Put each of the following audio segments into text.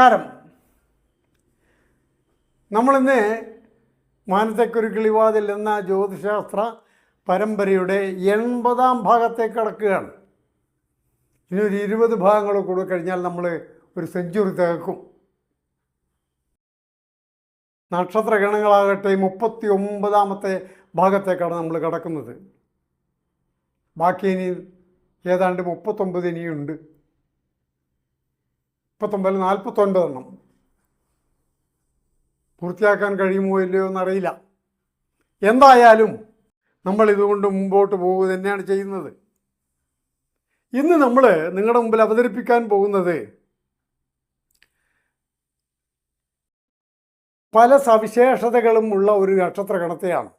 നമസ്കാരം. നമ്മളിന്ന് മാനത്തേക്കൊരു കിളിവാതിൽ എന്ന ജ്യോതിശാസ്ത്ര പരമ്പരയുടെ എൺപതാം ഭാഗത്തെ കടക്കുകയാണ്. ഇനി ഒരു ഇരുപത് ഭാഗങ്ങൾ കൂടെ കഴിഞ്ഞാൽ നമ്മൾ ഒരു സെഞ്ചുറി തകർക്കും നക്ഷത്ര ഗണങ്ങളാകട്ടെ മുപ്പത്തി ഒമ്പതാമത്തെ ഭാഗത്തേക്കാണ് നമ്മൾ കടക്കുന്നത്. ബാക്കി ഇനി ഏതാണ്ട് മുപ്പത്തൊമ്പത് ഇനിയുണ്ട്. മുപ്പത്തൊമ്പതിൽ നാൽപ്പത്തൊൻപതെണ്ണം പൂർത്തിയാക്കാൻ കഴിയുമോ ഇല്ലയോ എന്നറിയില്ല. എന്തായാലും നമ്മൾ ഇതുകൊണ്ട് മുമ്പോട്ട് പോവുക തന്നെയാണ് ചെയ്യുന്നത്. ഇന്ന് നമ്മൾ നിങ്ങളുടെ മുമ്പിൽ അവതരിപ്പിക്കാൻ പോകുന്നത് പല സവിശേഷതകളും ഉള്ള ഒരു നക്ഷത്ര ഗണത്തെയാണ്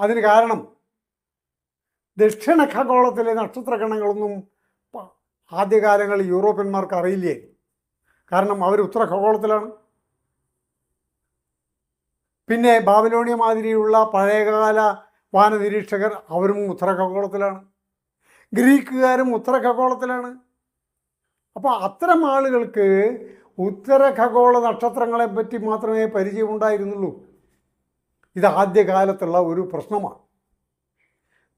അതിന് കാരണം ദക്ഷിണ ഖഗോളത്തിലെ നക്ഷത്രഗണങ്ങളൊന്നും ആദ്യകാലങ്ങളിൽ യൂറോപ്യന്മാർക്ക് അറിയില്ലേ? കാരണം അവർ ഉത്തര ഖഗോളത്തിലാണ്. പിന്നെ ബാബിലോണിയ മാതിരിയുള്ള പഴയകാല വാനനിരീക്ഷകർ അവരും ഉത്തര ഖഗോളത്തിലാണ്. ഗ്രീക്കുകാരും ഉത്തര ഖഗോളത്തിലാണ്. അപ്പോൾ അത്തരം ആളുകൾക്ക് ഉത്തര ഖഗോള നക്ഷത്രങ്ങളെ പറ്റി മാത്രമേ പരിചയമുണ്ടായിരുന്നുള്ളൂ. ഇത് ആദ്യകാലത്തുള്ള ഒരു പ്രശ്നമാണ്.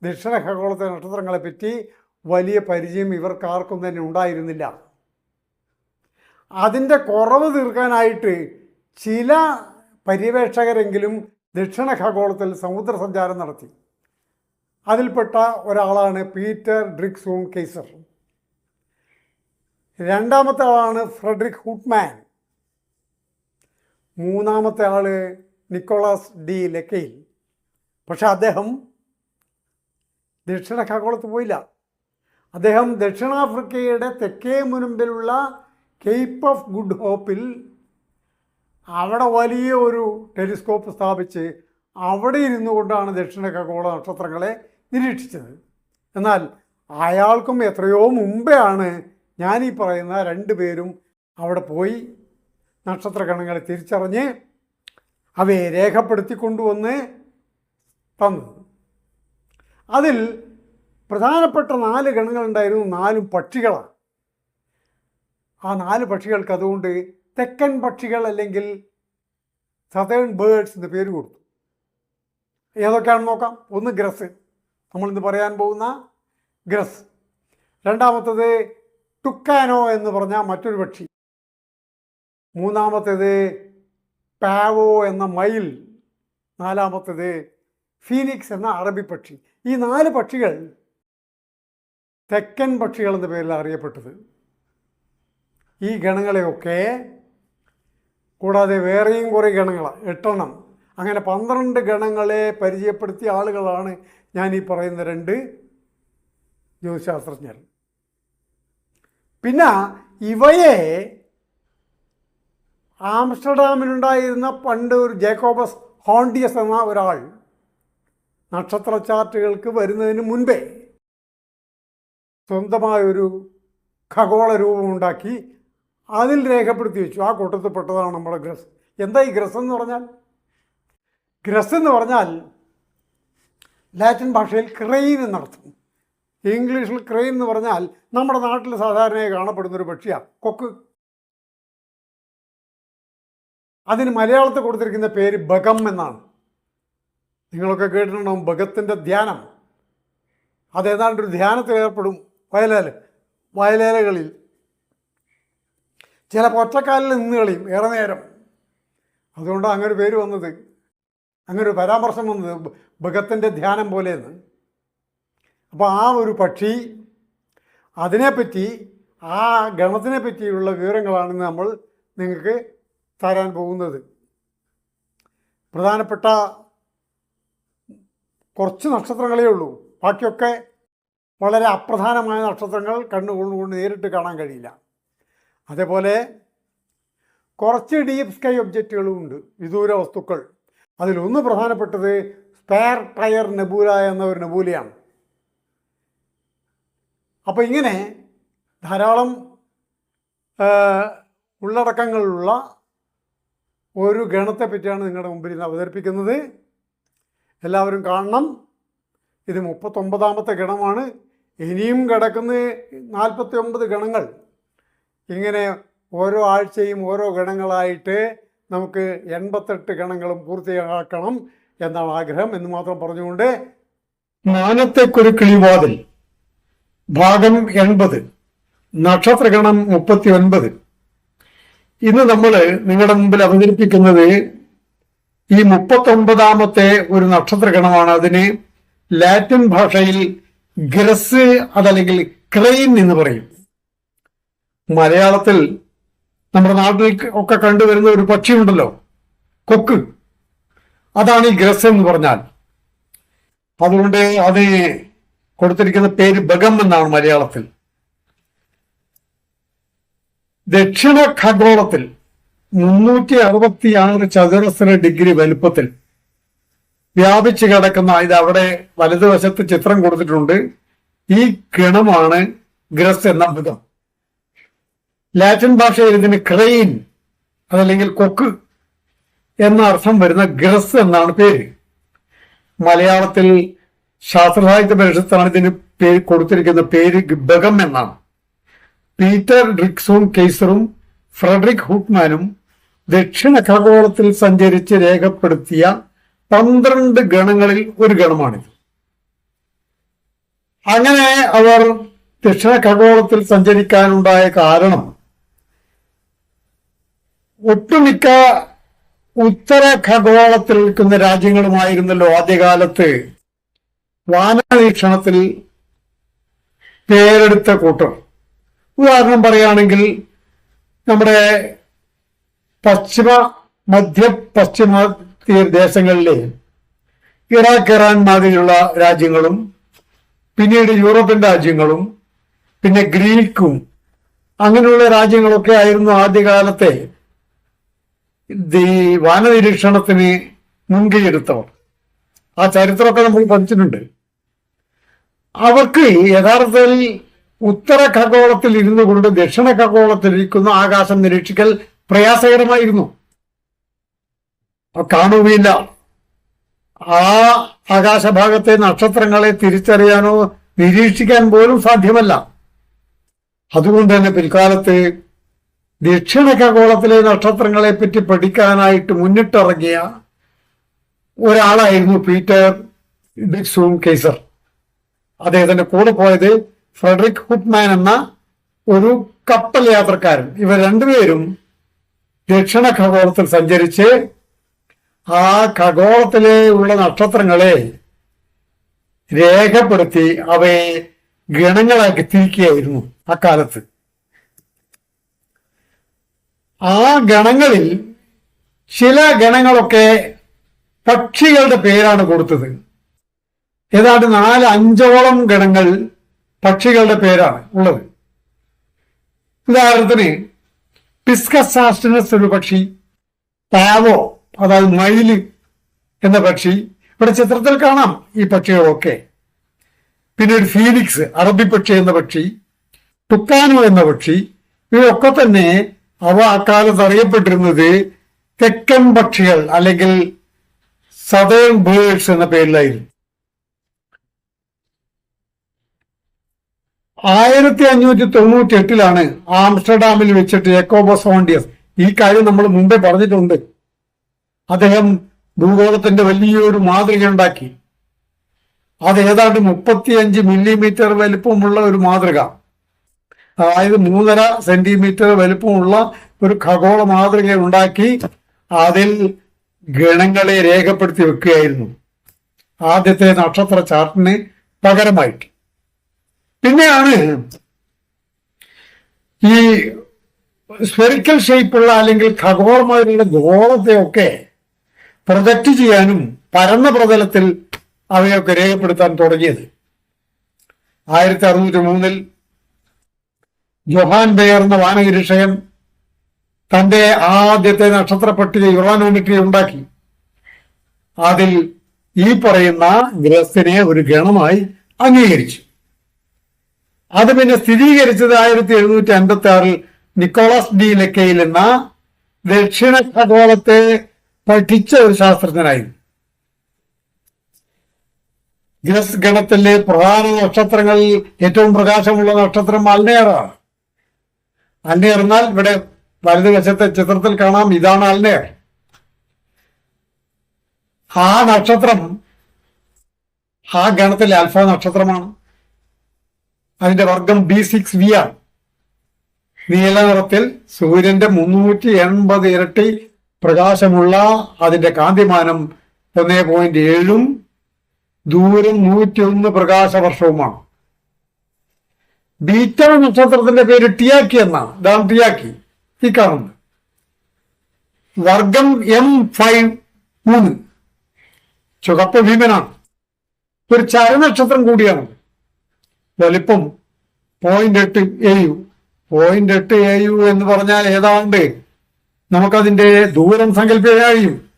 ദക്ഷിണ ഖഗോളത്തെ നക്ഷത്രങ്ങളെ പറ്റി വലിയ പരിചയം ഇവർക്കാർക്കും തന്നെ ഉണ്ടായിരുന്നില്ല. അതിന്റെ കുറവ് തീർക്കാനായിട്ട് ചില പര്യവേക്ഷകരെങ്കിലും ദക്ഷിണ ഖഗോളത്തിൽ സമുദ്ര സഞ്ചാരം നടത്തി. അതിൽപ്പെട്ട ഒരാളാണ് പീറ്റർ ഡ്രിക്സൂൺ കേസർ രണ്ടാമത്തെ ആളാണ് ഫ്രെഡറിക് ഹുട്ട്മാൻ. മൂന്നാമത്തെ ആൾ നിക്കോളാസ് ഡി ലെക്കയിൽ. പക്ഷെ അദ്ദേഹം ദക്ഷിണ ഖഗോളത്ത് പോയില്ല. അദ്ദേഹം ദക്ഷിണാഫ്രിക്കയുടെ തെക്കേ മുൻപിലുള്ള കേപ്പ് ഓഫ് ഗുഡ് ഹോപ്പിൽ അവിടെ വലിയ ഒരു ടെലിസ്കോപ്പ് സ്ഥാപിച്ച് അവിടെ ഇരുന്നു കൊണ്ടാണ് ദക്ഷിണ ഖഗോള നക്ഷത്രങ്ങളെ നിരീക്ഷിച്ചത്. എന്നാൽ അയാൾക്കും എത്രയോ മുമ്പേ ആണ് ഞാൻ ഈ പറയുന്ന രണ്ട് പേരും അവിടെ പോയി നക്ഷത്രഗണങ്ങളെ തിരിച്ചറിഞ്ഞ് അവയെ രേഖപ്പെടുത്തി കൊണ്ടുവന്ന് തന്നത് അതിൽ പ്രധാനപ്പെട്ട നാല് ഗണങ്ങളുണ്ടായിരുന്നു നാലും പക്ഷികളാണ്. ആ നാല് പക്ഷികൾക്ക് അതുകൊണ്ട് തെക്കൻ പക്ഷികൾ അല്ലെങ്കിൽ സതേൺ ബേഡ്സ് എന്ന് പേര് കൊടുത്തു. ഏതൊക്കെയാണെന്ന് നോക്കാം? ഒന്ന് ഗ്രസ്. നമ്മളിന്ന് പറയാൻ പോകുന്ന ഗ്രസ്. രണ്ടാമത്തേത് ടുക്കാനോ എന്ന് പറഞ്ഞ മറ്റൊരു പക്ഷി. മൂന്നാമത്തേത് പാവോ എന്ന മയിൽ. നാലാമത്തേത് ഫീനിക്സ് എന്ന അറബി പക്ഷി. ഈ നാല് പക്ഷികൾ തെക്കൻ പക്ഷികൾ എന്ന പേരിൽ അറിയപ്പെട്ടത്. ഈ ഗണങ്ങളെയൊക്കെ കൂടാതെ വേറെയും കുറേ ഗണങ്ങളാണ് എട്ടെണ്ണം. അങ്ങനെ പന്ത്രണ്ട് ഗണങ്ങളെ പരിചയപ്പെടുത്തിയ ആളുകളാണ് ഞാൻ ഈ പറയുന്ന രണ്ട് ജ്യോതിശാസ്ത്രജ്ഞർ. പിന്നെ ഇവയെ ആംസ്റ്റർഡാമിലുണ്ടായിരുന്ന പണ്ട് ഒരു ജേക്കോബസ് ഹോണ്ടിയസ് എന്ന ഒരാൾ നക്ഷത്ര ചാർട്ടുകൾക്ക് വരുന്നതിന് മുൻപേ സ്വന്തമായൊരു ഖഗോള രൂപമുണ്ടാക്കി അതിൽ രേഖപ്പെടുത്തി വെച്ചു. ആ കൂട്ടത്തിൽ പെട്ടതാണ് നമ്മുടെ ഗ്രസ്. എന്താ ഈ ഗ്രസ് എന്ന് പറഞ്ഞാൽ? ഗ്രസ് എന്ന് പറഞ്ഞാൽ ലാറ്റിൻ ഭാഷയിൽ ക്രെയിൻ എന്നർത്ഥം. ഇംഗ്ലീഷിൽ ക്രെയിൻ എന്ന് പറഞ്ഞാൽ നമ്മുടെ നാട്ടിൽ സാധാരണയായി കാണപ്പെടുന്ന ഒരു പക്ഷിയാണ് കൊക്ക്. അതിന് മലയാളത്തിൽ കൊടുത്തിരിക്കുന്ന പേര് ബകം എന്നാണ്. നിങ്ങളൊക്കെ കേട്ടിട്ടുണ്ടാവും ബകത്തിന്റെ ധ്യാനം. അതേതാണ്ട് ഒരു ധ്യാനത്തിൽ ഏർപ്പെടും വയലേല വയലേലകളിൽ. ചില ഒറ്റക്കാലിൽ നിന്ന് കളിയും ഏറെ നേരം. അതുകൊണ്ടാണ് അങ്ങനെ പേര് വന്നത്. അങ്ങനെ ഒരു പരാമർശം വന്നത് ഭഗത്തിന്റെ ധ്യാനം പോലെയെന്ന്. അപ്പോൾ ആ ഒരു പക്ഷി അതിനെപ്പറ്റി ആ ഗണത്തിനെ പറ്റിയുള്ള വിവരങ്ങളാണ് നമ്മൾ നിങ്ങൾക്ക് തരാൻ പോകുന്നത്. പ്രധാനപ്പെട്ട കുറച്ച് നക്ഷത്രങ്ങളേ ഉള്ളൂ. ബാക്കിയൊക്കെ വളരെ അപ്രധാനമായ നക്ഷത്രങ്ങൾ കണ്ണുകൊണ്ടുകൊണ്ട് നേരിട്ട് കാണാൻ കഴിയില്ല. അതേപോലെ കുറച്ച് ഡീപ് സ്കൈ ഒബ്ജക്റ്റുകളും ഉണ്ട് വിദൂര വസ്തുക്കൾ. അതിലൊന്ന് പ്രധാനപ്പെട്ടത് സ്പെയർ ടയർ നെബൂല എന്ന ഒരു നെബൂലയാണ് അപ്പോൾ ഇങ്ങനെ ധാരാളം ഉള്ളടക്കങ്ങളിലുള്ള ഒരു ഗണത്തെ പറ്റിയാണ് നിങ്ങളുടെ മുമ്പിൽ ഇന്ന് അവതരിപ്പിക്കുന്നത്. എല്ലാവരും കാണണം. ഇത് മുപ്പത്തൊമ്പതാമത്തെ ഗണമാണ്. ഇനിയും കിടക്കുന്ന നാൽപ്പത്തി ഒമ്പത് ഗണങ്ങൾ ഇങ്ങനെ ഓരോ ആഴ്ചയും ഓരോ ഗണങ്ങളായിട്ട് നമുക്ക് എൺപത്തെട്ട് ഗണങ്ങളും പൂർത്തിയാക്കണം എന്നാണ് ആഗ്രഹം എന്ന് മാത്രം പറഞ്ഞുകൊണ്ട് മാനത്തേക്കൊരു കിളിവാതിൽ ഭാഗം എൺപത് നക്ഷത്രഗണം മുപ്പത്തി ഒൻപത് ഇന്ന് നമ്മൾ നിങ്ങളുടെ മുമ്പിൽ അവതരിപ്പിക്കുന്നത് ഈ മുപ്പത്തൊമ്പതാമത്തെ ഒരു നക്ഷത്രഗണമാണ്. അതിന് ലാറ്റിൻ ഭാഷയിൽ ഗ്രസ് അതല്ലെങ്കിൽ ക്രെയിൻ എന്ന് പറയും. മലയാളത്തിൽ നമ്മുടെ നാട്ടിൽ ഒക്കെ കണ്ടുവരുന്ന ഒരു പക്ഷിയുണ്ടല്ലോ കൊക്ക്. അതാണ് ഈ ഗ്രസ് എന്ന് പറഞ്ഞാൽ. അതുകൊണ്ട് അതിന് കൊടുത്തിരിക്കുന്ന പേര് ബഗം എന്നാണ് മലയാളത്തിൽ. ദക്ഷിണ ഖഗോളത്തിൽ മുന്നൂറ്റി അറുപത്തി ആറ് ചതുരശ്ര ഡിഗ്രി വലുപ്പത്തിൽ വ്യാപിച്ചു കിടക്കുന്ന ഇത് അവിടെ വലതുവശത്ത് ചിത്രം കൊടുത്തിട്ടുണ്ട്. ഈ ഗണമാണ് ഗ്രസ് എന്ന മൃഗം. ലാറ്റിൻ ഭാഷയിൽ ഇതിന് ക്രെയിൻ അതല്ലെങ്കിൽ കൊക്ക് എന്ന അർത്ഥം വരുന്ന ഗ്രസ് എന്നാണ് പേര്. മലയാളത്തിൽ ശാസ്ത്രസാഹിത്യ പരിഷത്താണ് ഇതിന് പേര് കൊടുത്തിരിക്കുന്ന പേര് ബഗം എന്നാണ്. പീറ്റർ ഡ്രിക്സും കെയ്സറും ഫ്രെഡറിക് ഹുക്മാനും ദക്ഷിണ ഖഗോളത്തിൽ സഞ്ചരിച്ച് രേഖപ്പെടുത്തിയ പന്ത്രണ്ട് ഗണങ്ങളിൽ ഒരു ഗണമാണിത്. അങ്ങനെ അവർ ദക്ഷിണ ഖഗോളത്തിൽ സഞ്ചരിക്കാനുണ്ടായ കാരണം ഒട്ടുമിക്ക ഉത്തര ഖഗോളത്തിൽ നിൽക്കുന്ന രാജ്യങ്ങളുമായിരുന്നല്ലോ ആദ്യകാലത്ത് വാനവീക്ഷണത്തിൽ പേരെടുത്ത കൂട്ടർ. ഉദാഹരണം പറയുകയാണെങ്കിൽ നമ്മുടെ പശ്ചിമ മധ്യ പശ്ചിമ ദേശങ്ങളിലെ ഇറാഖ് ഇറാൻ മാതിരിയുള്ള രാജ്യങ്ങളും പിന്നീട് യൂറോപ്യൻ രാജ്യങ്ങളും പിന്നെ ഗ്രീക്കും അങ്ങനെയുള്ള രാജ്യങ്ങളൊക്കെ ആയിരുന്നു ആദ്യകാലത്തെ ഈ വാനനിരീക്ഷണത്തിന് മുൻകൈയെടുത്തവർ ആ ചരിത്രമൊക്കെ നമ്മൾ പഠിച്ചിട്ടുണ്ട്. അവർക്ക് യഥാർത്ഥത്തിൽ ഉത്തര ഖഗോളത്തിൽ ഇരുന്നു കൊണ്ട് ദക്ഷിണ ഖഗോളത്തിൽ ഇരിക്കുന്ന ആകാശം നിരീക്ഷിക്കൽ പ്രയാസകരമായിരുന്നു. കാണുകയില്ല ആ ആകാശഭാഗത്തെ നക്ഷത്രങ്ങളെ തിരിച്ചറിയാനോ നിരീക്ഷിക്കാൻ പോലും സാധ്യമല്ല. അതുകൊണ്ട് തന്നെ പിൽക്കാലത്ത് ദക്ഷിണ ഖഗോളത്തിലെ നക്ഷത്രങ്ങളെ പറ്റി പഠിക്കാനായിട്ട് മുന്നിട്ടിറങ്ങിയ ഒരാളായിരുന്നു പീറ്റർ ഡിക്സൂം കേസർ അദ്ദേഹത്തിന്റെ കൂടെ പോയത് ഫ്രെഡറിക് ഹുപ്മാൻ എന്ന ഒരു കപ്പൽ യാത്രക്കാരൻ. ഇവർ രണ്ടുപേരും ദക്ഷിണ ഖഗോളത്തിൽ സഞ്ചരിച്ച് ആ ഖഗോളത്തിലെ ഉള്ള നക്ഷത്രങ്ങളെ രേഖപ്പെടുത്തി അവയെ ഗണങ്ങളാക്കി തിരിക്കുകയായിരുന്നു അക്കാലത്ത്. ആ ഗണങ്ങളിൽ ചില ഗണങ്ങളൊക്കെ പക്ഷികളുടെ പേരാണ് കൊടുത്തത്. ഏതാണ്ട് നാല് അഞ്ചോളം ഗണങ്ങൾ പക്ഷികളുടെ പേരാണ് ഉള്ളത്. ഉദാഹരണത്തിന് പിസ്കസാസ്റ്റിനസ് ഒരു പക്ഷി പാവോ അതായത് മയിൽ എന്ന പക്ഷി. ഇവിടെ ചിത്രത്തിൽ കാണാം ഈ പക്ഷികളൊക്കെ. പിന്നെ ഒരു ഫീനിക്സ് അറബി പക്ഷി എന്ന പക്ഷി ടുക്കാനോ എന്ന പക്ഷി. ഇവയൊക്കെ തന്നെ അവ അക്കാലത്ത് അറിയപ്പെട്ടിരുന്നത് തെക്കൻ പക്ഷികൾ അല്ലെങ്കിൽ സതേൺ ബേഴ്സ് എന്ന പേരിലായിരുന്നു. ആയിരത്തി അഞ്ഞൂറ്റി തൊണ്ണൂറ്റി എട്ടിലാണ് ആംസ്റ്റർഡാമിൽ വെച്ചിട്ട് എക്കോബോസോണ്ടിയസ് ഈ കാര്യം നമ്മൾ മുമ്പേ പറഞ്ഞിട്ടുണ്ട്. അദ്ദേഹം ഭൂഗോളത്തിന്റെ വലിയൊരു മാതൃക ഉണ്ടാക്കി അത് ഏതാണ്ട് മുപ്പത്തിയഞ്ച് മില്ലിമീറ്റർ വലിപ്പമുള്ള ഒരു മാതൃക. അതായത് മൂന്നര സെന്റിമീറ്റർ വലിപ്പമുള്ള ഒരു ഖഗോള മാതൃക ഉണ്ടാക്കി അതിൽ ഗണങ്ങളെ രേഖപ്പെടുത്തി വെക്കുകയായിരുന്നു. ആദ്യത്തെ നക്ഷത്ര ചാർട്ടിന് പകരമായിട്ട്. പിന്നെയാണ് ഈ സ്ഫെറിക്കൽ ഷേപ്പുള്ള അല്ലെങ്കിൽ ഖഗോളമാതിരിയുള്ള ഗോളത്തെയൊക്കെ പ്രൊജക്റ്റ് ചെയ്യാനും പരന്ന പ്രതലത്തിൽ അവയൊക്കെ രേഖപ്പെടുത്താൻ തുടങ്ങിയത്. ആയിരത്തി അറുന്നൂറ്റി മൂന്നിൽ ജൊഹാൻ ബെയർ എന്ന വാനനിരീക്ഷകൻ തന്റെ ആദ്യത്തെ നക്ഷത്ര പട്ടിക യുറാനോമിറ്റി ഉണ്ടാക്കി. അതിൽ ഈ പറയുന്ന ഗ്രഹത്തിനെ ഒരു ഗണമായി അംഗീകരിച്ചു. അത് പിന്നെ സ്ഥിരീകരിച്ചത് ആയിരത്തി എഴുന്നൂറ്റി അൻപത്തി ആറിൽ നിക്കോളാസ് ഡി ലെക്കയിൽ എന്ന ദക്ഷിണ ഖഗോളത്തെ പഠിച്ച ഒരു ശാസ്ത്രജ്ഞനായിരുന്നു ഗ്രസ് ഗണത്തിലെ പ്രധാന നക്ഷത്രങ്ങളിൽ ഏറ്റവും പ്രകാശമുള്ള നക്ഷത്രം അൽനേറാണ് അൽനെയർ എന്നാൽ ഇവിടെ വലതുവശത്തെ ചിത്രത്തിൽ കാണാം ഇതാണ് അൽനെയർ ആ നക്ഷത്രം ആ ഗണത്തിലെ അൽഫ നക്ഷത്രമാണ്. അതിന്റെ വർഗം ബി സിക്സ് വി ആണ്. നീല നിറത്തിൽ സൂര്യന്റെ മുന്നൂറ്റി എൺപത് ഇരട്ടി പ്രകാശമുള്ള അതിന്റെ കാന്തിമാനം ഒന്നേ പോയിന്റ് ഏഴും ദൂരം നൂറ്റി ഒന്ന് പ്രകാശവർഷവുമാണ്. ബീറ്റ നക്ഷത്രത്തിന്റെ പേര് ടിയാക്കി എന്നാണ് ഇതാണ് ടിയാക്കി ഈ കാണുന്നത്. വർഗം എം ഫൈവ് മൂന്ന് ചുവപ്പ് ഭീമനാണ്. ഒരു ചരനക്ഷത്രം കൂടിയാണ്. വലിപ്പം പോയിന്റ് എട്ട് എ യു പോയിന്റ് എട്ട് എ യു എന്ന് പറഞ്ഞാൽ ഏതാണ്ട് നമുക്കതിന്റെ ദൂരം സങ്കല്പിക്കാൻ കഴിയും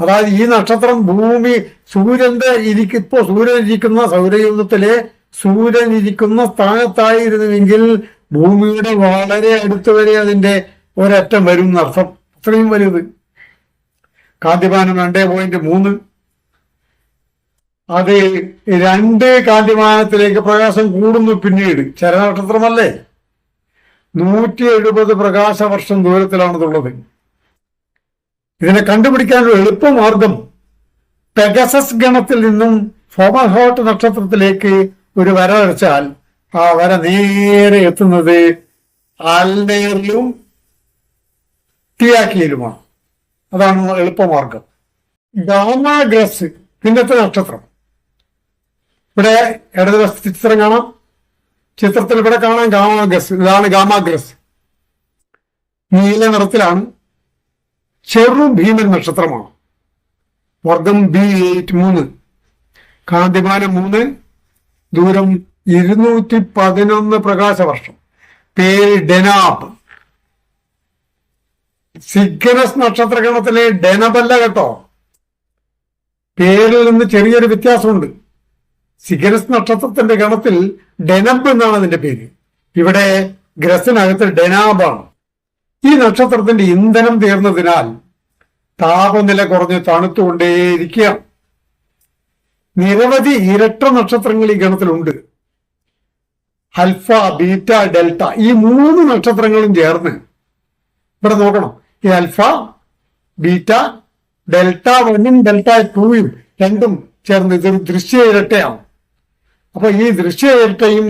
അതായത് ഈ നക്ഷത്രം ഭൂമി സൂര്യന്റെ ഇരിക്ക ഇപ്പോൾ സൂര്യൻ ഇരിക്കുന്ന സൗരയൂഥത്തിലെ സൂര്യൻ ഇരിക്കുന്ന സ്ഥാനത്തായിരുന്നുവെങ്കിൽ ഭൂമിയുടെ വളരെ അടുത്ത് വരെ അതിന്റെ ഒരറ്റം വരും എന്നർത്ഥം. അത്രയും വലുത്. കാന്തിമാനം രണ്ടേ പോയിന്റ് മൂന്ന്. അത് രണ്ട് കാന്തിമാനത്തിലേക്ക് പ്രകാശം കൂടുന്നു പിന്നീട്. ചരനക്ഷത്രമല്ലേ നൂറ്റി എഴുപത് പ്രകാശ വർഷം ദൂരത്തിലാണതുള്ളത് ഇതിനെ കണ്ടുപിടിക്കാനുള്ള എളുപ്പമാർഗം പെഗസസ് ഗണത്തിൽ നിന്നും ഫോമഹോട്ട് നക്ഷത്രത്തിലേക്ക് ഒരു വര വരച്ചാൽ ആ വര നേരെ എത്തുന്നത് അൽനേറിലും തിയാക്കിയിലുമാണ് അതാണ് എളുപ്പമാർഗം. ഗാമാഗ്രസ് പിന്നത്തെ നക്ഷത്രം. ഇവിടെ ഇടതുവശത്ത് ചിത്രം കാണാം. ചിത്രത്തിൽ ഇവിടെ കാണാം ഗാമാഗ്രസ്. ഇതാണ് ഗാമാഗ്രസ്. നീല നിറത്തിലാണ് ചെറു ഭീമൻ നക്ഷത്രമാണ്. വർഗം ബി എയ്റ്റ് മൂന്ന്. കാന്തിമാനം മൂന്ന്. ദൂരം ഇരുന്നൂറ്റി പതിനൊന്ന് പ്രകാശവർഷം. പേര് ഡെനാബ്. സിഗ്നസ് നക്ഷത്രഗണത്തിലെ ഡെനബല്ല കേട്ടോ. പേരിൽ നിന്ന് ചെറിയൊരു വ്യത്യാസമുണ്ട്. സിഗനസ് നക്ഷത്രത്തിന്റെ ഗണത്തിൽ ഡെനബ് എന്നാണ് അതിന്റെ പേര്. ഇവിടെ ഗ്രസിനകത്ത് ഡെനാബാണ്. ഈ നക്ഷത്രത്തിന്റെ ഇന്ധനം തീർന്നതിനാൽ താപനില കുറഞ്ഞ് തണുത്തുകൊണ്ടേയിരിക്കുകയാണ്. നിരവധി ഇരട്ട നക്ഷത്രങ്ങൾ ഈ ഗണത്തിലുണ്ട്. അൽഫ ബീറ്റ ഡെൽറ്റ ഈ മൂന്ന് നക്ഷത്രങ്ങളും ചേർന്ന് ഇവിടെ നോക്കണം. ഈ അൽഫ ബീറ്റ ഡെൽറ്റ വണ്ണും ഡെൽറ്റ ടൂയും രണ്ടും ചേർന്ന് ഇതൊരു ദൃശ്യ ഇരട്ടയാണ്. അപ്പൊ ഈ ദൃശ്യ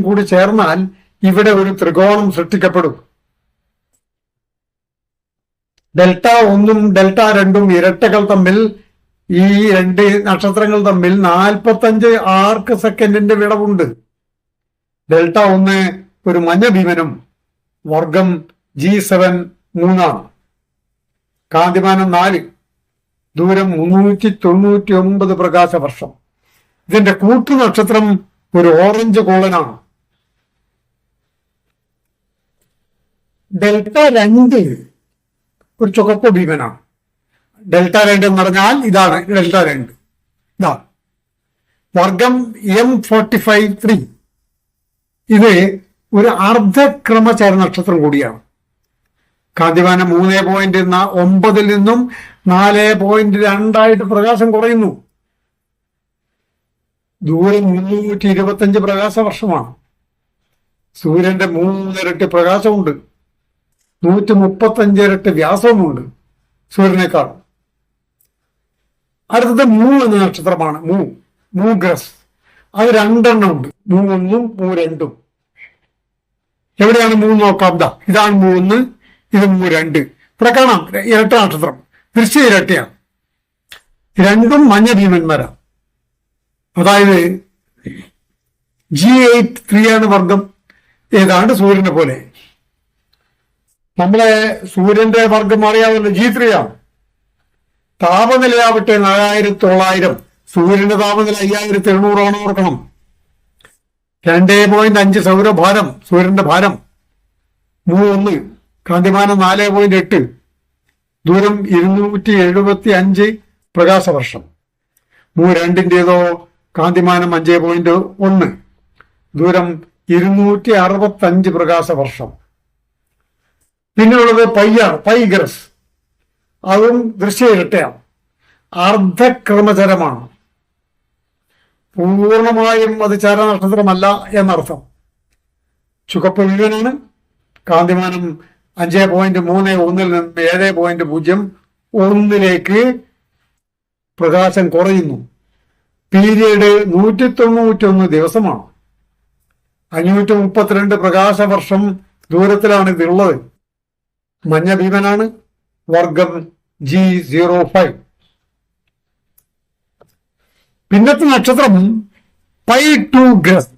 കൂടി ചേർന്നാൽ ഇവിടെ ഒരു ത്രികോണം സൃഷ്ടിക്കപ്പെടും. ഡെൽറ്റ ഒന്നും ഡെൽറ്റ രണ്ടും ഇരട്ടകൾ തമ്മിൽ ഈ രണ്ട് നക്ഷത്രങ്ങൾ തമ്മിൽ നാൽപ്പത്തഞ്ച് ആർക്ക് സെക്കൻഡിന്റെ വിടവുണ്ട്. ഡെൽറ്റ ഒന്ന് ഒരു മഞ്ഞ ഭീമനും വർഗം ജി സെവൻ മൂന്നാണ്. കാന്തിമാനം നാല് ദൂരം മുന്നൂറ്റി തൊണ്ണൂറ്റി ഒമ്പത് പ്രകാശ വർഷം ഇതിന്റെ കൂട്ടു നക്ഷത്രം ഒരു ഓറഞ്ച് കോളനാണ്. ഡെൽറ്റ രണ്ട് ഒരു ചുവപ്പ് ഭീമനാണ്. ഡെൽറ്റ രണ്ട് എന്ന് പറഞ്ഞാൽ ഇതാണ് ഡെൽറ്റ രണ്ട്. ഇതാ. വർഗം എം ഫോർട്ടി ഫൈവ് ത്രീ. ഇത് ഒരു അർദ്ധക്രമചര നക്ഷത്രം കൂടിയാണ്. കാന്തിമാനം മൂന്ന് പോയിന്റ് ഒമ്പതിൽ നിന്നും നാല് പോയിന്റ് രണ്ടായിട്ട് പ്രകാശം കുറയുന്നു. ദൂരം മുന്നൂറ്റി ഇരുപത്തഞ്ച് പ്രകാശ വർഷമാണ് സൂര്യന്റെ മൂന്നിരട്ടി പ്രകാശമുണ്ട്. നൂറ്റി മുപ്പത്തഞ്ച് ഇരട്ടി വ്യാസവുമുണ്ട് സൂര്യനേക്കാൾ അടുത്തത് മൂ എന്ന നക്ഷത്രമാണ്. മൂ. മൂഗ്രസ്. അത് രണ്ടെണ്ണം ഉണ്ട്. മൂന്നും മൂ രണ്ടും എവിടെയാണ് മൂ നോക്കാം? ദാ ഇതാണ് മൂന്ന് ഇത് മൂ രണ്ട്. ഇവിടെ കാണാം ഇരട്ട നക്ഷത്രം. ദൃശ്യ ഇരട്ടിയാണ്. രണ്ടും മഞ്ഞ ഭീമന്മാരാണ്. അതായത് ജി എയ്റ്റ് ത്രീ ആണ് വർഗം. ഏതാണ്ട് സൂര്യനെ പോലെ. നമ്മളെ സൂര്യന്റെ വർഗം അറിയാവുന്ന ജി ത്രീ ആണ്. താപനിലയാവട്ടെ നാലായിരത്തി തൊള്ളായിരം സൂര്യന്റെ താപനില അയ്യായിരത്തി എണ്ണൂറാണ് ഓർക്കണം. രണ്ടേ പോയിന്റ് അഞ്ച് സൗരഭാരം സൂര്യന്റെ ഭാരം. മൂന്ന് കാന്തിമാനം നാല് പോയിന്റ് എട്ട്. ദൂരം ഇരുന്നൂറ്റി എഴുപത്തി അഞ്ച് പ്രകാശവർഷം. മൂ രണ്ടിന്റെതോ കാന്തിമാനം അഞ്ച് പോയിന്റ് ഒന്ന്. ദൂരം ഇരുന്നൂറ്റി അറുപത്തഞ്ച് പ്രകാശ വർഷം. പിന്നെയുള്ളത് പയ്യർ പൈഗ്രസ്. അതും ദൃശ്യ ഇരട്ടയാണ് അർദ്ധക്രമചരമാണ്. പൂർണമായും അത് ചരനക്ഷത്രമല്ല എന്നർത്ഥം. ചുക്കപ്പ് മുഴുവനാണ്. കാന്തിമാനം അഞ്ച് പോയിന്റ് മൂന്ന് ഒന്നിൽ നിന്ന് ഏഴ് പോയിന്റ് പൂജ്യം ഒന്നിലേക്ക് പ്രകാശം കുറയുന്നു. പീരീഡ് നൂറ്റി തൊണ്ണൂറ്റൊന്ന് ദിവസമാണ്. അഞ്ഞൂറ്റി മുപ്പത്തിരണ്ട് പ്രകാശവർഷം ദൂരത്തിലാണ് ഇതുള്ളത്. മഞ്ഞ ഭീമനാണ്. വർഗം ജി സീറോ ഫൈവ്. പിന്നത്തെ നക്ഷത്രം പൈ ടു ഗ്രസ്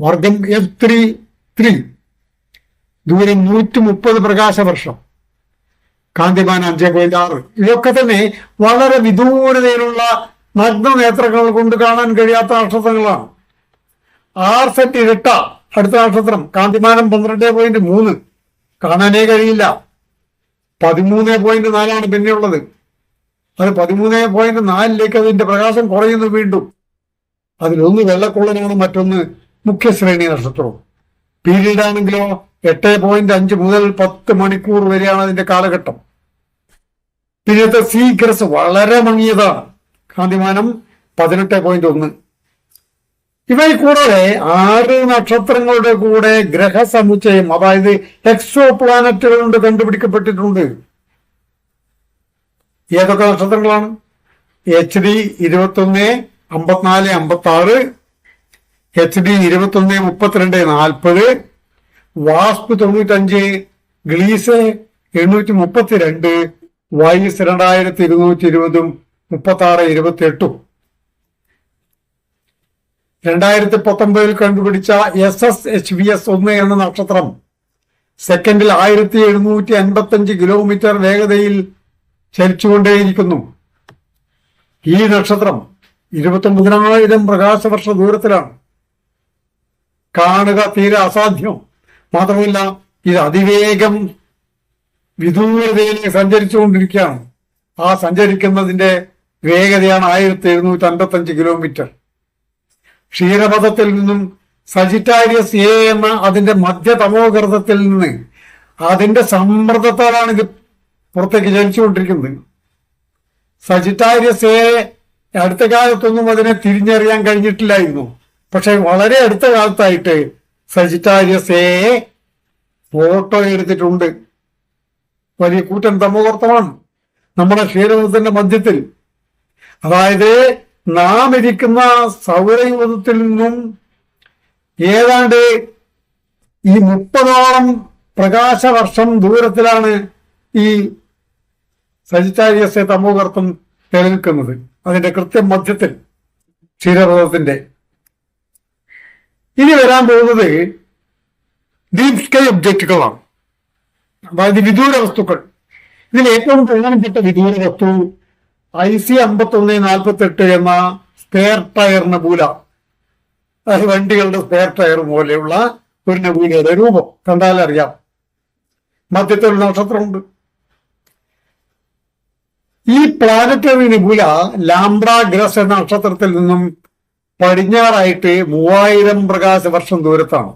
വർഗം എഫ് ത്രീ ത്രീ. ദൂരം നൂറ്റി മുപ്പത് പ്രകാശവർഷം. കാന്തിമാൻ അഞ്ച് പോയിന്റ് ആറ്. ഇതൊക്കെ തന്നെ വളരെ വിദൂരതയിലുള്ള നഗ്നനേത്രങ്ങൾ കൊണ്ട് കാണാൻ കഴിയാത്ത നക്ഷത്രങ്ങളാണ്. ആർ സെറ്റ് ഇരട്ട. അടുത്ത നക്ഷത്രം കാന്തിമാനം പന്ത്രണ്ട് പോയിന്റ് മൂന്ന്. കാണാനേ കഴിയില്ല. പതിമൂന്ന് പോയിന്റ് നാലാണ് പിന്നെയുള്ളത് അത് പതിമൂന്ന് പോയിന്റ് നാലിലേക്ക് അതിന്റെ പ്രകാശം കുറയുന്നു വീണ്ടും. അതിലൊന്ന് വെള്ളക്കുള്ളനാണ് മറ്റൊന്ന് മുഖ്യശ്രേണി നക്ഷത്രവും പീരീഡ് ആണെങ്കിലോ എട്ട് പോയിന്റ് അഞ്ച് മുതൽ പത്ത് മണിക്കൂർ വരെയാണ് അതിന്റെ കാലഘട്ടം. പിന്നത്തെ സീഗ്രസ് വളരെ മങ്ങിയതാണ്. കാന്തിമാനം പതിനെട്ട് പോയിന്റ് ഒന്ന്. ഇവയിൽ കൂടാതെ ആറ് നക്ഷത്രങ്ങളുടെ കൂടെ ഗ്രഹസമുച്ചയം അതായത് എക്സോ പ്ലാനറ്റുകൾ കൊണ്ട് കണ്ടുപിടിക്കപ്പെട്ടിട്ടുണ്ട്. ഏതൊക്കെ നക്ഷത്രങ്ങളാണ്? എച്ച് ഡി ഇരുപത്തി ഒന്ന് അമ്പത്തിനാല് അമ്പത്തി ആറ് എച്ച് ഡി ഇരുപത്തി ഒന്ന് മുപ്പത്തിരണ്ട് നാൽപ്പത് വാസ്പ് തൊണ്ണൂറ്റഞ്ച് ഗ്ലീസ് എണ്ണൂറ്റി മുപ്പത്തിരണ്ട്. വൈസ് രണ്ടായിരത്തി ഇരുന്നൂറ്റി ഇരുപതും മുപ്പത്തി ആറ് ഇരുപത്തി എട്ടും രണ്ടായിരത്തി പത്തൊമ്പതിൽ കണ്ടുപിടിച്ച S S H V S ഒന്ന് എന്ന നക്ഷത്രം സെക്കൻഡിൽ ആയിരത്തി എഴുന്നൂറ്റി അൻപത്തി അഞ്ച് കിലോമീറ്റർ വേഗതയിൽ ചലിച്ചുകൊണ്ടേയിരിക്കുന്നു. ഈ നക്ഷത്രം ഇരുപത്തൊമ്പതിനായിരം പ്രകാശവർഷ ദൂരത്തിലാണ്. കാണുക തീരെ അസാധ്യം. മാത്രമല്ല ഇത് അതിവേഗം വിദൂരതയിൽ സഞ്ചരിച്ചുകൊണ്ടിരിക്കുകയാണ്. ആ സഞ്ചരിക്കുന്നതിന്റെ വേഗതയാണ് ആയിരത്തി എഴുന്നൂറ്റി അൻപത്തി അഞ്ച് കിലോമീറ്റർ. ക്ഷീരപഥത്തിൽ നിന്നും സജിറ്റാരിയസ് എ എന്ന അതിന്റെ മധ്യതമോകൃതത്തിൽ നിന്ന് അതിന്റെ സമ്മർദ്ദത്താലാണ് ഇത് പുറത്തേക്ക് ചലിച്ചുകൊണ്ടിരിക്കുന്നത്. സജിറ്റാരിയസ് എ അടുത്ത കാലത്തൊന്നും അതിനെ തിരിച്ചറിയാൻ കഴിഞ്ഞിട്ടില്ലായിരുന്നു. പക്ഷെ വളരെ അടുത്ത കാലത്തായിട്ട് സജിറ്റാരിയസ് എ ഫോട്ടോ എടുത്തിട്ടുണ്ട്. വലിയ കൂറ്റൻ തമോകർത്തമാണ് നമ്മുടെ ക്ഷീരവധത്തിന്റെ മധ്യത്തിൽ. അതായത് നാം ഇരിക്കുന്ന സൗരയൂഥത്തിൽ നിന്നും ഏതാണ്ട് ഈ മുപ്പതോളം പ്രകാശവർഷം ദൂരത്തിലാണ് ഈ സജിറ്റാരിയസെ തമോഗർത്തം നിലനിൽക്കുന്നത്. അതിന്റെ കൃത്യം മധ്യത്തിൽ ക്ഷീരപഥത്തിന്റെ ഇനി വരാൻ പോകുന്നത് ഡീപ് സ്കൈ ഒബ്ജക്റ്റുകളാണ് അതായത് വിദൂര വസ്തുക്കൾ. ഇതിൽ ഏറ്റവും പ്രധാനപ്പെട്ട വിദൂര വസ്തു ഐ സി അമ്പത്തൊന്ന് നാൽപ്പത്തി എട്ട് എന്ന സ്പെയർ ടയർ നബൂല വണ്ടികളുടെ സ്പെയർ ടയർ പോലെയുള്ള ഒരു നബൂലയുടെ രൂപം. കണ്ടാൽ അറിയാം. മധ്യത്തിൽ ഒരു നക്ഷത്രമുണ്ട്. ഈ പ്ലാനറ്ററി നിബുല ലാംബ്ര ഗ്രസ് എന്ന നക്ഷത്രത്തിൽ നിന്നും പടിഞ്ഞാറായിട്ട് മൂവായിരം പ്രകാശ വർഷം ദൂരത്താണ്.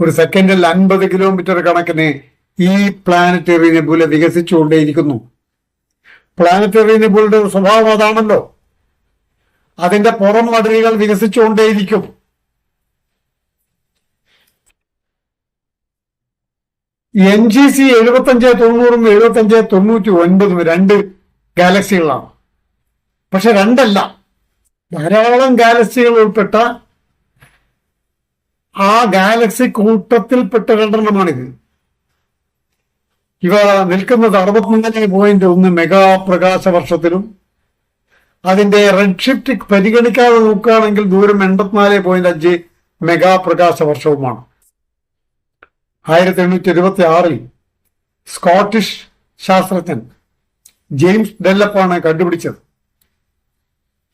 ഒരു സെക്കൻഡിൽ അൻപത് കിലോമീറ്റർ കണക്കിന് ഈ പ്ലാനറ്ററി നെബുല വികസിച്ചുകൊണ്ടേയിരിക്കുന്നു. പ്ലാനറ്ററി നെബുലയുടെ സ്വഭാവം അതാണല്ലോ. അതിന്റെ പുറം മടലുകൾ വികസിച്ചുകൊണ്ടേയിരിക്കും. എൻ ജി സി എഴുപത്തഞ്ച് തൊണ്ണൂറും എഴുപത്തഞ്ച് തൊണ്ണൂറ്റി ഒൻപതും രണ്ട് ഗാലക്സികളാണ് പക്ഷെ രണ്ടല്ല. ധാരാളം ഗാലക്സികൾ ഉൾപ്പെട്ട ആ ഗാലക്സി കൂട്ടത്തിൽപ്പെട്ട രണ്ടെണ്ണമാണിത്. ഇവ നിൽക്കുന്നത് അറുപത്തിനാല് പോയിന്റ് ഒന്ന് മെഗാ പ്രകാശ വർഷത്തിലും അതിന്റെ റെഡ് ഷിഫ്റ്റ് പരിഗണിക്കാതെ നോക്കുകയാണെങ്കിൽ ദൂരം എൺപത്തിനാല് പോയിന്റ് അഞ്ച് മെഗാ പ്രകാശ വർഷവുമാണ്. ആയിരത്തി എണ്ണൂറ്റി ഇരുപത്തി ആറിൽ സ്കോട്ടിഷ് ശാസ്ത്രജ്ഞൻ ജെയിംസ് ഡെല്ലപ്പാണ് കണ്ടുപിടിച്ചത്.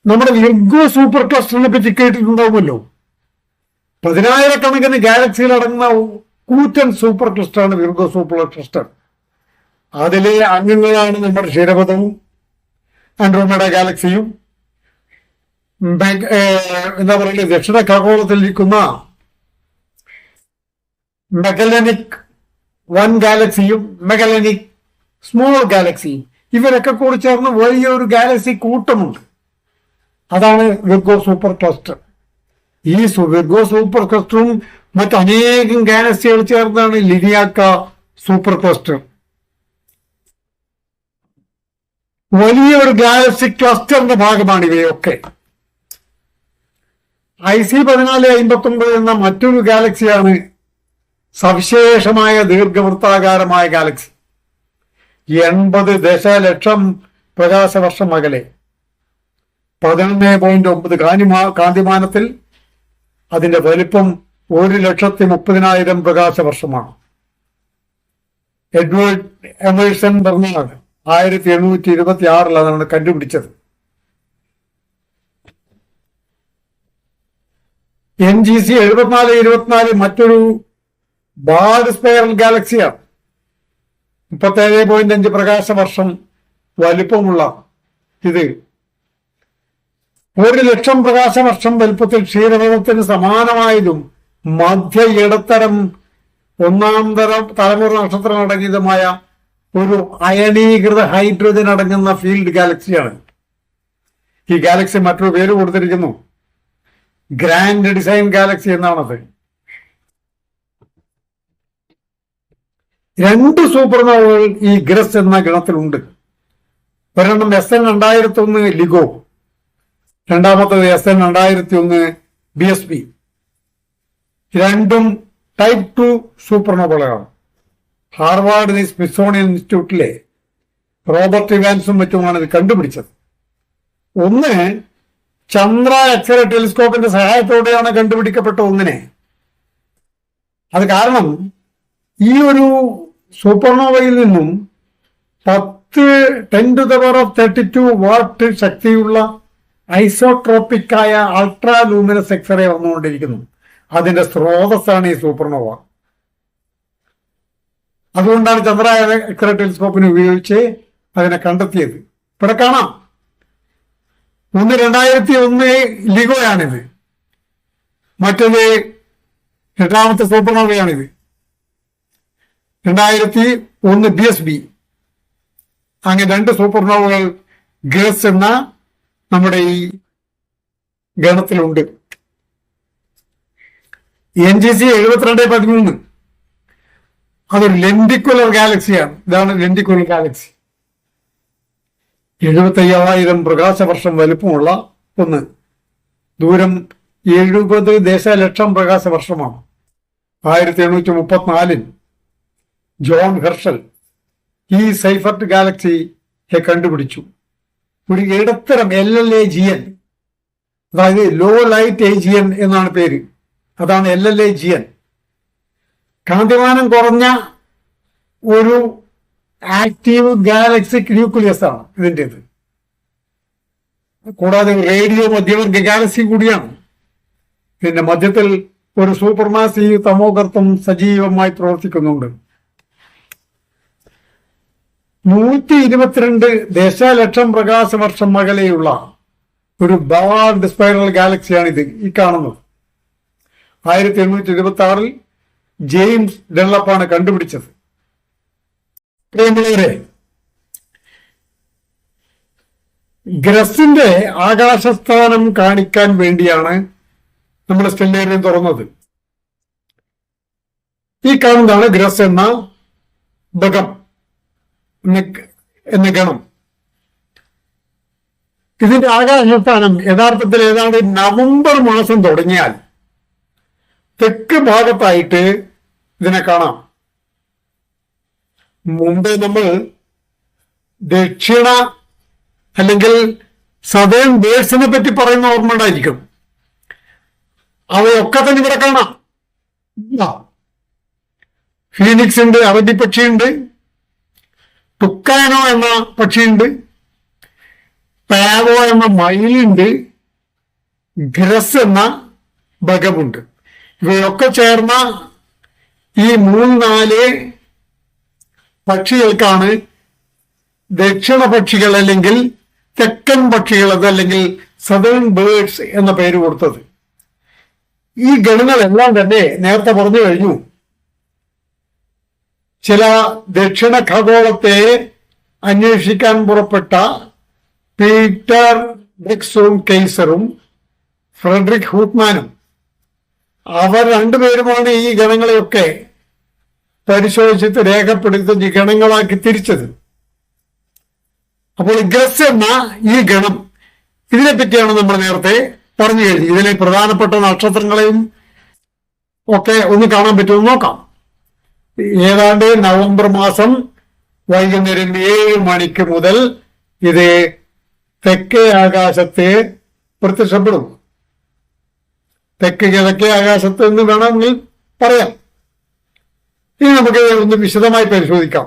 നമ്മുടെ വിർഗോ സൂപ്പർ ക്ലസ്റ്ററിനെ പറ്റി കേട്ടിട്ടുണ്ടാവുമല്ലോ. പതിനായിരക്കണക്കിന് ഗാലക്സിയിൽ അടങ്ങുന്ന കൂറ്റൻ സൂപ്പർ ക്ലസ്റ്ററാണ് വിർഗോ സൂപ്പർ ക്ലസ്റ്റർ. അതിലെ അംഗങ്ങളാണ് നമ്മുടെ ക്ഷീരപഥവും ആൻഡ്രോമേഡ ഗാലക്സിയും. എന്താ പറയുക ദക്ഷിണ ഖഗോളത്തിലിരിക്കുന്ന മെഗലനിക് വൺ ഗാലക്സിയും മെഗലനിക് സ്മോൾ ഗാലക്സിയും ഇവരൊക്കെ കൂടി ചേർന്ന് വലിയൊരു ഗാലക്സി കൂട്ടമുണ്ട്. അതാണ് വിർഗോ സൂപ്പർ ക്ലസ്റ്റർ. ഈ വിർഗോ സൂപ്പർ ക്ലസ്റ്ററും മറ്റനേകം ഗാലക്സികൾ ചേർന്നാണ് ലിനിയാക്ക സൂപ്പർ ക്ലസ്റ്റർ. വലിയൊരു ഗാലക്സി ക്ലസ്റ്ററിന്റെ ഭാഗമാണ് ഇവയൊക്കെ. ഐ സി പതിനാല് അമ്പത്തി ഒമ്പത് എന്ന മറ്റൊരു ഗാലക്സിയാണ് സവിശേഷമായ ദീർഘവൃത്താകാരമായ ഗാലക്സി എൺപത് ദശലക്ഷം പ്രകാശവർഷം അകലെ. പതിനൊന്ന് പോയിന്റ് ഒമ്പത് കാന്തിമാ കാന്തിമാനത്തിൽ അതിന്റെ വലിപ്പം ഒരു ലക്ഷത്തി മുപ്പതിനായിരം പ്രകാശവർഷമാണ്. എഡ്വേർഡ് എമേഴ്സൺ ബെർണാഡ് ആയിരത്തി എണ്ണൂറ്റി ഇരുപത്തി ആറിൽ അതാണ് കണ്ടുപിടിച്ചത്. എൻ ജി സി എഴുപത്തിനാല് ഇരുപത്തിനാല് മറ്റൊരു ബാഡ് സ്പൈറൽ ഗാലക്സിയാണ്. മുപ്പത്തേഴ് പോയിന്റ് അഞ്ച് പ്രകാശ വർഷം വലിപ്പമുള്ള ഇത്. ഒരു ലക്ഷം പ്രകാശ വർഷം വലുപ്പത്തിൽ ക്ഷീരപഥത്തിന് സമാനമായതും മധ്യ ഇടത്തരം ഒന്നാം തരം തലമുറ നക്ഷത്രം അടങ്ങിയതുമായ ഒരു അയണീകൃത ഹൈഡ്രോജൻ അടങ്ങുന്ന ഫീൽഡ് ഗാലക്സിയാണ്. ഈ ഗാലക്സി മറ്റൊരു പേര് കൊടുത്തിരിക്കുന്നു. ഗ്രാൻഡ് ഡിസൈൻ ഗാലക്സി എന്നാണത്. രണ്ട് സൂപ്പർനോവകൾ ഈ ഗ്രസ് എന്ന ഗണത്തിലുണ്ട്. ഒരെണ്ണം എസ് എൻ രണ്ടായിരത്തി ഒന്ന് ലിഗോ. രണ്ടാമത്തത് എസ് എൻ രണ്ടായിരത്തി ഒന്ന് ബി എസ് പി. രണ്ടും ടൈപ്പ് ടു സൂപ്പർനോവകളാണ്. ഹാർവാർഡ് സ്മിസോണിയൻ ഇൻസ്റ്റിറ്റ്യൂട്ടിലെ റോബർട്ട് ഇവാൻസും മറ്റുമാണ് ഇത് കണ്ടുപിടിച്ചത്. ഒന്ന് ചന്ദ്ര എക്സ്റേ ടെലിസ്കോപ്പിന്റെ സഹായത്തോടെയാണ് കണ്ടുപിടിക്കപ്പെട്ട ഒന്നിനെ. അത് കാരണം ഈ ഒരു സൂപ്പർനോവയിൽ നിന്നും പത്ത് ten to the power of thirty two watt ശക്തിയുള്ള ഐസോട്രോപ്പിക്കായ അൾട്രാ ലൂമിനസ് എക്സ്റേ വന്നുകൊണ്ടിരിക്കുന്നു. അതിന്റെ സ്രോതസ്സാണ് ഈ സൂപ്പർനോവ. അതുകൊണ്ടാണ് ചന്ദ്ര എക്സ്റേ ടെലിസ്കോപ്പിന് ഉപയോഗിച്ച് അതിനെ കണ്ടെത്തിയത്. ഇവിടെ കാണാം. ഒന്ന് രണ്ടായിരത്തി ഒന്ന് ലിഗോയാണിത്. മറ്റത് രണ്ടാമത്തെ സൂപ്പർണോവയാണിത് രണ്ടായിരത്തി ഒന്ന് ബി എസ് ബി. അങ്ങനെ രണ്ട് സൂപ്പർണോവകൾ ഗ്രസ് എന്ന നമ്മുടെ ഈ ഗണത്തിലുണ്ട്. എൻ ജി സി എഴുപത്തിരണ്ട് പതിമൂന്ന്. അതൊരു ലെൻഡിക്കുലർ ഗാലക്സിയാണ്. ഇതാണ് ലെൻഡിക്കുലർ ഗാലക്സി. എഴുപത്തയ്യായിരം പ്രകാശവർഷം വലുപ്പമുള്ള ഒന്ന്. ദൂരം എഴുപത് ദശലക്ഷം പ്രകാശവർഷമാണ്. ആയിരത്തി എണ്ണൂറ്റി മുപ്പത്തിനാലിൽ ജോൺ ഹെർഷൽ ഈ സൈഫർട്ട് ഗാലക്സിയെ കണ്ടുപിടിച്ചു. ഒരു ഇടത്തരം L L A G N. അതായത് low light A G N എന്നാണ് പേര്. അതാണ് L L A G N. കാന്തിമാനം കുറഞ്ഞ ഒരു ആക്റ്റീവ് ഗാലക്സിക് ന്യൂക്ലിയസ് ആണ് ഇതിന്റെത് കൂടാതെ റേഡിയോ മധ്യവർഗ ഗാലക്സി കൂടിയാണ്. പിന്നെ മധ്യത്തിൽ ഒരു സൂപ്പർമാസി തമോകർത്തം സജീവമായി പ്രവർത്തിക്കുന്നുണ്ട്. നൂറ്റി ഇരുപത്തിരണ്ട് ദശലക്ഷം പ്രകാശ വർഷം അകലെയുള്ള ഒരു ബാർഡ് സ്പൈറൽ ഗാലക്സിയാണിത് ഈ കാണുന്നത്. ആയിരത്തി എണ്ണൂറ്റി ഇരുപത്തി ആറിൽ ജെയിംസ് ഡെള്ളപ്പാണ് കണ്ടുപിടിച്ചത്. ഗ്രസിന്റെ ആകാശസ്ഥാനം കാണിക്കാൻ വേണ്ടിയാണ് നമ്മൾ സ്റ്റെല്ലേറിയം തുറന്നത്. ഈ കാണുന്നതാണ് ഗ്രസ് എന്ന എന്ന- എന്ന ഗണം. ഇതിന്റെ ആകാശസ്ഥാനം യഥാർത്ഥത്തിൽ ഏതാണ്ട് നവംബർ മാസം തുടങ്ങിയാൽ തെക്ക് ഭാഗത്തായിട്ട് ഇതിനെ കാണാം. മുമ്പ് നമ്മൾ ദക്ഷിണ അല്ലെങ്കിൽ സദേൺ ബേഴ്സിനെ പറ്റി പറയുന്ന ഓർമ്മ ഉണ്ടായിരിക്കും അവയൊക്കെ തന്നെ ഇവിടെ കാണാം. ഫീനിക്സ് ഉണ്ട് അവധിപ്പക്ഷിയുണ്ട് ടുക്കാനോ എന്ന പക്ഷിയുണ്ട്. പാവോ എന്ന മയിലുണ്ട്. ഗ്രസ് എന്ന ബഗമുണ്ട് ഇവയൊക്കെ ചേർന്ന ഈ മൂന്ന് നാല് പക്ഷികൾക്കാണ് ദക്ഷിണ പക്ഷികൾ അല്ലെങ്കിൽ തെക്കൻ പക്ഷികൾ അതല്ലെങ്കിൽ സദേൺ ബേർഡ്സ് എന്ന പേര് കൊടുത്തത്. ഈ ഗണങ്ങളെല്ലാം തന്നെ നേരത്തെ പറഞ്ഞു കഴിഞ്ഞു. ചില ദക്ഷിണ ഖഗോളത്തെ അന്വേഷിക്കാൻ പുറപ്പെട്ട പീറ്റർ ഡെക്സും കെയ്സറും ഫ്രെഡറിക് ഹൂട്ട്മാനും അവർ രണ്ടുപേരുമാണ് ഈ ഗണങ്ങളെയൊക്കെ പരിശോധിച്ചിട്ട് രേഖപ്പെടുത്തി ഗണങ്ങളാക്കി തിരിച്ചത്. അപ്പോൾ ഗ്രസ് എന്ന ഈ ഗണം ഇതിനെപ്പറ്റിയാണ് നമ്മൾ നേരത്തെ പറഞ്ഞു കഴിഞ്ഞു ഇതിലെ പ്രധാനപ്പെട്ട നക്ഷത്രങ്ങളെയും ഒക്കെ ഒന്ന് കാണാൻ പറ്റുമെന്ന് നോക്കാം. ഏതാണ്ട് നവംബർ മാസം വൈകുന്നേരം ഏഴ് മണിക്ക് മുതൽ ഇത് തെക്കേ ആകാശത്തെ പ്രത്യക്ഷപ്പെടും തെക്ക് കിഴക്കേ ആകാശത്ത് എന്ന് വേണമെങ്കിൽ പറയാം. ഇനി നമുക്ക് ഒന്ന് വിശദമായി പരിശോധിക്കാം.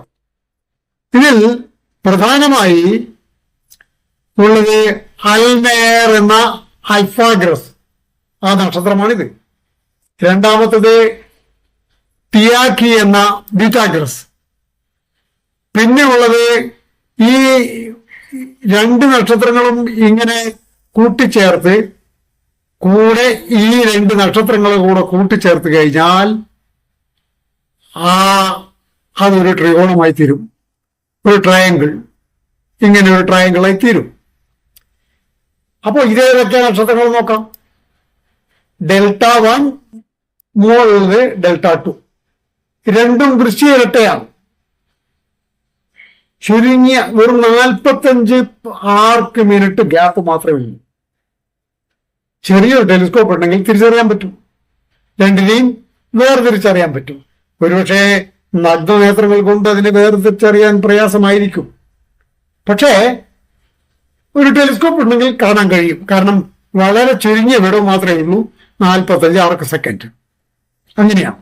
ഇതിൽ പ്രധാനമായി ഉള്ളത് അൽമേർ എന്ന അൽഫാഗ്രസ് ആ നക്ഷത്രമാണിത്. രണ്ടാമത്തത് തിയാക്കി എന്ന ബീറ്റാഗ്രസ്. പിന്നെ ഉള്ളത് ഈ രണ്ട് നക്ഷത്രങ്ങളും ഇങ്ങനെ കൂട്ടിച്ചേർത്ത് കൂടെ ഈ രണ്ട് നക്ഷത്രങ്ങളും കൂടെ കൂട്ടിച്ചേർത്ത് കഴിഞ്ഞാൽ ആ അതൊരു ത്രികോണമായി തീരും. ഒരു ട്രയാങ്കിൾ ഇങ്ങനെ ഒരു ട്രയാങ്കിളായി തീരും. അപ്പോൾ ഇതേതൊക്കെ നക്ഷത്രങ്ങൾ നോക്കാം. ഡെൽറ്റ വൺ മുകളിൽ ഡെൽറ്റ ടു. രണ്ടും വൃശ്ചിക ഇരട്ടയാണ് ചുരുങ്ങിയ വെറും നാൽപ്പത്തഞ്ച് ആർക്ക് മിനിറ്റ് ഗ്യാപ്പ് മാത്രമേ ഉള്ളൂ. ചെറിയൊരു ടെലിസ്കോപ്പ് ഉണ്ടെങ്കിൽ തിരിച്ചറിയാൻ പറ്റും. രണ്ടിനെയും വേർതിരിച്ചറിയാൻ പറ്റും. ഒരുപക്ഷെ നഗ്നനേത്രങ്ങൾ കൊണ്ട് അതിനെ വേർതിരിച്ചറിയാൻ പ്രയാസമായിരിക്കും. പക്ഷേ ഒരു ടെലിസ്കോപ്പ് ഉണ്ടെങ്കിൽ കാണാൻ കഴിയും. കാരണം വളരെ ചുരുങ്ങിയ വിടവ് മാത്രമേ ഉള്ളൂ. നാൽപ്പത്തഞ്ച് ആർക്ക് സെക്കൻഡ്. അങ്ങനെയാണ്.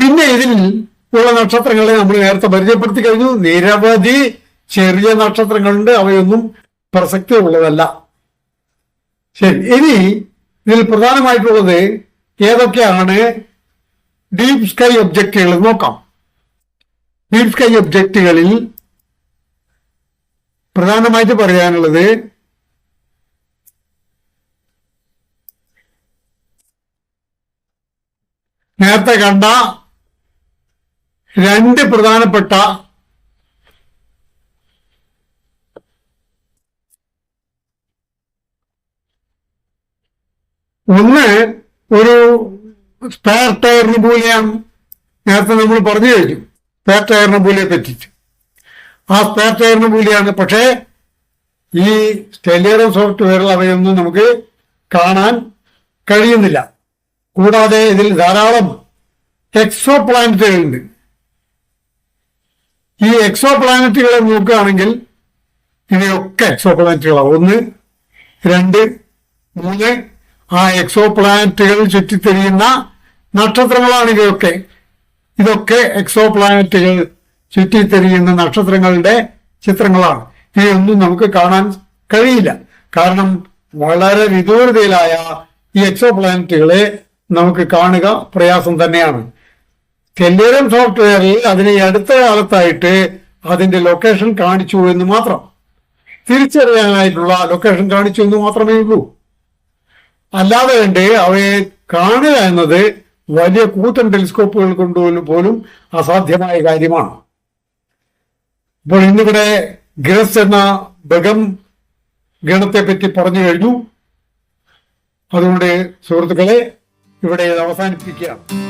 പിന്നെ ഇതിൽ ഉള്ള നക്ഷത്രങ്ങളെ നമ്മൾ നേരത്തെ പരിചയപ്പെടുത്തി കഴിഞ്ഞു. നിരവധി ചെറിയ നക്ഷത്രങ്ങളുണ്ട്. അവയൊന്നും പ്രസക്തി ഉള്ളതല്ല ശരി. ഇനി ഇതിൽ പ്രധാനമായിട്ടുള്ളത് ഏതൊക്കെയാണ്? ഡീപ് സ്കൈ ഒബ്ജക്റ്റുകൾ നോക്കാം. ഡീപ് സ്കൈ ഒബ്ജക്റ്റുകളിൽ പ്രധാനമായിട്ട് പറയാനുള്ളത് നേരത്തെ കണ്ട രണ്ട് പ്രധാനപ്പെട്ട ഒന്ന് ഒരു സ്പെയർ ടയറിന് പോലെയാണ് നേരത്തെ നമ്മൾ പറഞ്ഞു കഴിഞ്ഞു. സ്പെയർ ടയറിന് പോലെ പറ്റിയിട്ട് ആ സ്പെയർ ടയറിന് പോലെയാണ് പക്ഷേ ഈ സ്റ്റെലിയറും സോഫ്റ്റ്വെയറിൽ അവയൊന്നും നമുക്ക് കാണാൻ കഴിയുന്നില്ല. കൂടാതെ ഇതിൽ ധാരാളം എക്സോ പ്ലാനറ്റുകളുണ്ട് ഈ എക്സോ പ്ലാനറ്റുകളെ നോക്കുകയാണെങ്കിൽ ഇവയൊക്കെ എക്സോ പ്ലാനറ്റുകളാണ് ഒന്ന് രണ്ട് മൂന്ന് ആ എക്സോ പ്ലാനറ്റുകൾ ചുറ്റിത്തിരിയുന്ന നക്ഷത്രങ്ങളാണ് ഇവയൊക്കെ. ഇതൊക്കെ എക്സോ പ്ലാനറ്റുകൾ ചുറ്റിത്തിരിയുന്ന നക്ഷത്രങ്ങളുടെ ചിത്രങ്ങളാണ്. ഇവയൊന്നും നമുക്ക് കാണാൻ കഴിയില്ല. കാരണം വളരെ വിദൂരതയിലായ ഈ എക്സോ പ്ലാനറ്റുകളെ നമുക്ക് കാണുക പ്രയാസം തന്നെയാണ്. തെല്ലേരം സോഫ്റ്റ്വെയറിൽ അതിനെ അടുത്ത കാലത്തായിട്ട് അതിന്റെ ലൊക്കേഷൻ കാണിച്ചു എന്ന് മാത്രം. തിരിച്ചറിയാനായിട്ടുള്ള ലൊക്കേഷൻ കാണിച്ചു എന്ന് മാത്രമേ ഉള്ളൂ. അല്ലാതെ കണ്ട് അവയെ കാണുക എന്നത് വലിയ കൂറ്റൻ ടെലിസ്കോപ്പുകൾ കൊണ്ട് പോലും അസാധ്യമായ കാര്യമാണ്. ഇപ്പോൾ ഇന്നിവിടെ ഗ്രസ് എന്ന ബഗം ഗണത്തെ പറ്റി പറഞ്ഞു കഴിഞ്ഞു. അതുകൊണ്ട് സുഹൃത്തുക്കളെ ഇവിടെ അവസാനിപ്പിക്കുകയാണ്.